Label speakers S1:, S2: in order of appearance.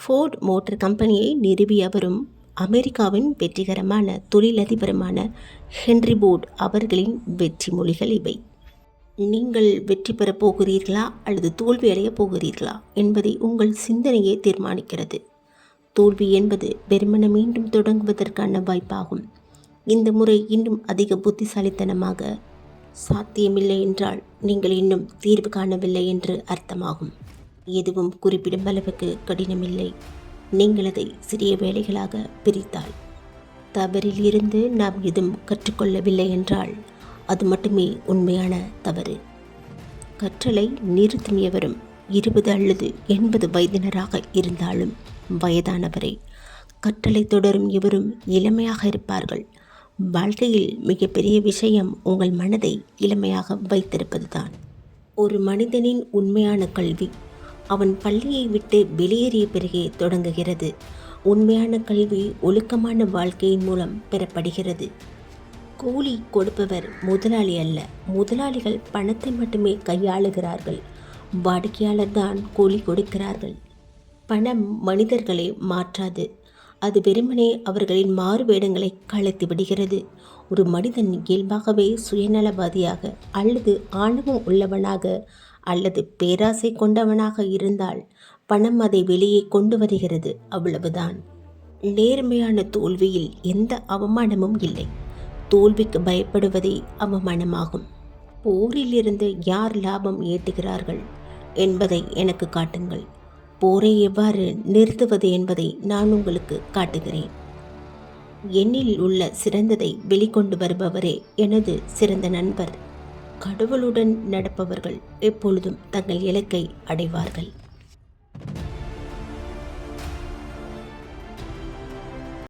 S1: Fort motor கம்பெனியை நிறுவியவரும் அமெரிக்காவின் வெற்றிகரமான தொழிலதிபருமான ஹென்றி போர்ட் அவர்களின் வெற்றி மொழிகள் இவை. நீங்கள் வெற்றி பெறப் போகிறீர்களா அல்லது தோல்வி அடையப் போகிறீர்களா என்பதை உங்கள் சிந்தனையே தீர்மானிக்கிறது. தோல்வி என்பது வெறுமன மீண்டும் தொடங்குவதற்கான வாய்ப்பாகும். இந்த முறை இன்னும் அதிக புத்திசாலித்தனமாக சாத்தியமில்லை என்றால் நீங்கள் இன்னும் தீர்வு காணவில்லை என்று அர்த்தமாகும். எதுவும் குறிப்பிடும் அளவுக்கு கடினமில்லை. நீங்கள் அதை சிறிய வேலைகளாக பிரித்தால். தவறில் இருந்து நாம் எதுவும் கற்றுக்கொள்ளவில்லை என்றால் அது மட்டுமே உண்மையான தவறு. கற்றலை நிறுத்தும் எவரும் இருபது அல்லது எண்பது வயதினராக இருந்தாலும் வயதானவரை கற்றலை தொடரும் எவரும் இளமையாக இருப்பார்கள். வாழ்க்கையில் மிகப்பெரிய விஷயம் உங்கள் மனதை இளமையாக வைத்திருப்பதுதான். ஒரு மனிதனின் உண்மையான கல்வி அவன் பள்ளியை விட்டு வெளியேறிய பிறகே தொடங்குகிறது. உண்மையான கல்வி ஒழுக்கமான வாழ்க்கையின் மூலம் பெறப்படுகிறது. கூலி கொடுப்பவர் முதலாளி அல்ல. முதலாளிகள் பணத்தை மட்டுமே கையாளுகிறார்கள். வாடிக்கையாளர் தான் கூலி கொடுக்கிறார்கள். பணம் மனிதர்களை மாற்றாது. அது வெறுமனே அவர்களின் மாறுவேடங்களை களைத்து விடுகிறது. ஒரு மனிதன் இயல்பாகவே சுயநலவாதியாக அல்லது ஆணவம் உள்ளவனாக அல்லது பேராசை கொண்டவனாக இருந்தால் பணம் அதை வெளியே கொண்டு வருகிறது அவ்வளவுதான். நேர்மையான தோல்வியில் எந்த அவமானமும் இல்லை. தோல்விக்கு பயப்படுவதே அவமானமாகும். போரிலிருந்து யார் லாபம் ஈட்டுகிறார்கள் என்பதை எனக்கு காட்டுங்கள். போரை எவ்வாறு நிறுத்துவது என்பதை நான் உங்களுக்கு காட்டுகிறேன். என்னில் உள்ள சிறந்ததை வெளிக்கொண்டு வருபவரே எனது சிறந்த நண்பர். கடவுளுடன் நடப்பவர்கள் எப்பொழுதும் தங்கள் இலக்கை அடைவார்கள்.